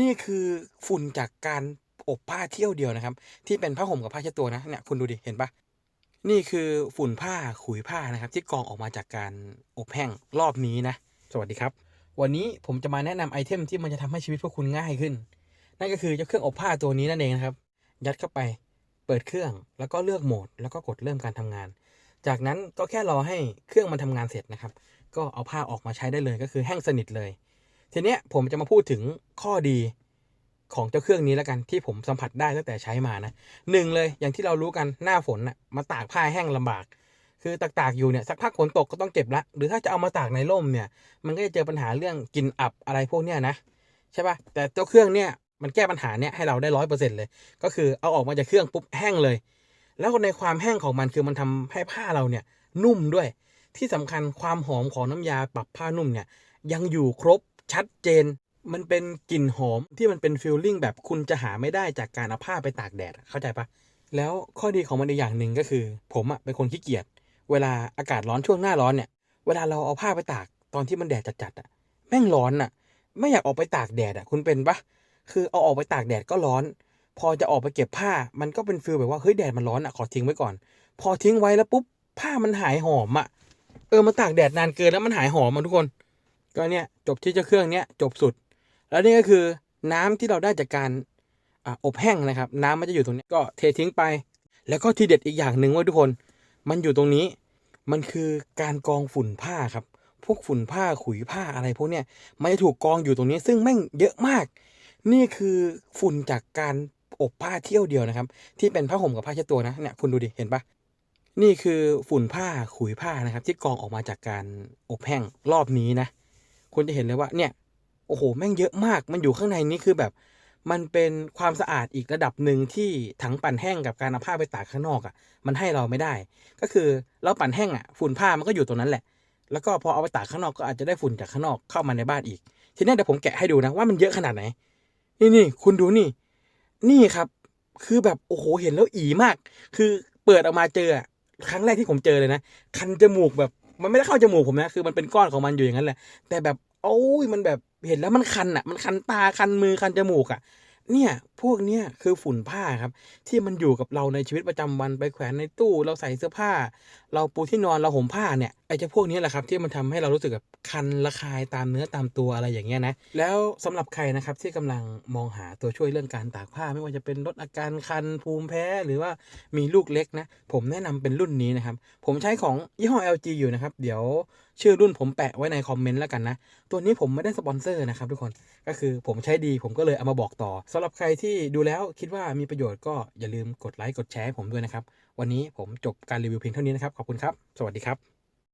นี่คือฝุ่นจากการอบผ้าเที่ยวเดียวนะครับ ที่เป็นผ้าห่มกับผ้าเช็ดตัวนะเนี่ยคุณดูดิเห็นปะนี่คือฝุ่นผ้าขุยผ้านะครับ ที่กองออกมาจากการอบแห้งรอบนี้นะ สวัสดีครับ วันนี้ผมจะมาแนะนำไอเทมที่มันจะทำให้ชีวิตพวกคุณง่ายขึ้น นั่นก็คือเจ้าเครื่องอบผ้าตัวนี้นั่นเองนะครับ ยัดเข้าไปเปิดเครื่องแล้วก็เลือกโหมด แล้วก็กดเริ่มการทำงาน จากนั้นก็แค่รอให้เครื่องมันทำงานเสร็จนะครับ ก็เอาผ้าออกมาใช้ได้เลยก็คือแห้งสนิทเลย ทีเนี้ยผมจะมาพูดถึงข้อดีของเจ้าเครื่องนี้แล้วกันที่ผมสัมผัสได้ตั้งแต่ใช้มานะหนึ่งเลยอย่างที่เรารู้กันหน้าฝนน่ะมาตากผ้าแห้งลำบาก คือตากตากๆอยู่เนี่ยสักพักฝนตกก็ต้องเก็บละ หรือถ้าจะเอามาตากในร่มเนี่ย มันก็จะเจอปัญหาเรื่องกลิ่นอับอะไรพวกเนี้ยนะใช่ปะ่ะแต่เจ้าเครื่องเนี่ยมันแก้ปัญหาเนี่ยให้เราได้ร้อยเปอร์เซ็นต์เลย ก็คือเอาออกมาจากเครื่องปุ๊บแห้งเลย แล้วในความแห้งของมันคือมันทำให้ผ้าเราเนี่ยนุ่มด้วย ที่สำคัญความหอมของน้ำยาปรับผ้านุ่มเนี่ยยังอยู่ครบ ชัดเจน มันเป็นกลิ่นหอมที่มันเป็นฟิลลิ่งแบบคุณจะหาไม่ได้จากการเอาผ้าไปตากแดดเข้าใจปะแล้วข้อดีของมันอีกอย่างหนึ่งก็คือ ผมอะเป็นคนขี้เกียจเวลาอากาศร้อนช่วงหน้าร้อนเนี่ย เวลาเราเอาผ้าไปตากตอนที่มันแดดจัดๆอะแม่งร้อนอะไม่อยากออกไปตากแดดอะคุณเป็นปะคือเอาออกไปตากแดดก็ร้อน พอจะออกไปเก็บผ้ามันก็เป็นฟิลแบบว่าเฮ้ยแดดมันร้อนอะขอทิ้งไว้ก่อน พอทิ้งไว้แล้วปุ๊บผ้ามันหายหอมอะเออมันตากแดดนานเกินแล้วมันหายหอมมาทุกคน ก็เนี่ยจบที่เจ้าเครื่องเนี้ยจบสุด แล้วนี่ก็คือน้ำที่เราได้จากการออบแห้งนะครับ น้ำมันจะอยู่ตรงนี้ก็เททิ้งไป แล้วก็ทีเด็ดอีกอย่างหนึ่งว่าทุกคน มันอยู่ตรงนี้มันคือการกองฝุ่นผ้าครับ พวกฝุ่นผ้าขุยผ้าอะไรพวกเนี้ยมันจะถูกกองอยู่ตรงนี้ซึ่งแม่งเยอะมาก นี่คือฝุ่นจากการอบผ้าเที่ยวเดียวนะครับ ที่เป็นผ้าห่มกับผ้าเช็ดตัวนะเนี่ยคุณดูดิเห็นปะนี่คือฝุ่นผ้าขุยผ้านะครับ ที่กองออกมาจากการอบแห้งรอบนี้นะ คุณจะเห็นเลยว่าเนี่ยโอ้โหแม่งเยอะมาก มันอยู่ข้างในนี้คือแบบ มันเป็นความสะอาดอีกระดับหนึ่งที่ถังปั่นแห้งกับการเอาผ้าไปตากข้างนอกอะ่ะ มันให้เราไม่ได้ ก็คือเราปั่นแห้งอะ่ะฝุ่นผ้ามันก็อยู่ตรงนั้นแหละ แล้วก็พอเอาไปตากข้างนอกก็อาจจะได้ฝุ่นจากข้างนอกเข้ามาในบ้านอีก ทีนี้เดี๋ยวผมแกะให้ดูนะว่ามันเยอะขนาดไหน นี่นี่คุณดูนี่ นี่ครับ คือแบบโอ้โหเห็นแล้วอีมาก คือเปิดออกมาเจอครั้งแรกที่ผมเจอเลยนะคันจมูกแบบ มันไม่ได้เข้าจมูกผมนะ คือมันเป็นก้อนของมันอยู่อย่างนั้นแหละ แต่แบบโอ้ยมันแบบเห็นแล้วมันคันอะ มันคันตาคันมือคันจมูกอะ เนี่ย พวกเนี้ยคือฝุ่นผ้าครับ ที่มันอยู่กับเราในชีวิตประจำวันไปแขวนในตู้ เราใส่เสื้อผ้า เราปูที่นอนเราห่มผ้าเนี่ยไอ้เจ้าพวกนี้แหละครับที่มันทำให้เรารู้สึกแบบคันระคายตามเนื้อตามตัวอะไรอย่างเงี้ยนะแล้วสำหรับใครนะครับที่กำลังมองหาตัวช่วยเรื่องการตากผ้า ไม่ว่าจะเป็นลดอาการคันภูมิแพ้หรือว่ามีลูกเล็กนะผมแนะนำเป็นรุ่นนี้นะครับผมใช้ของยี่ห้อ LG อยู่นะครับเดี๋ยวชื่อรุ่นผมแปะไว้ในคอมเมนต์แล้วกันนะตัวนี้ผมไม่ได้สปอนเซอร์นะครับทุกคนก็คือผมใช้ดีผมก็เลยเอามาบอกต่อสำหรับใครที่ดูแล้วคิดว่ามีประโยชน์ก็อย่าลืมกดไลค์กดแชร์ผมด้วยนะครับ วันนี้ผมจบการรีวิวเพียงเท่านี้นะครับ ขอบคุณครับ สวัสดีครับ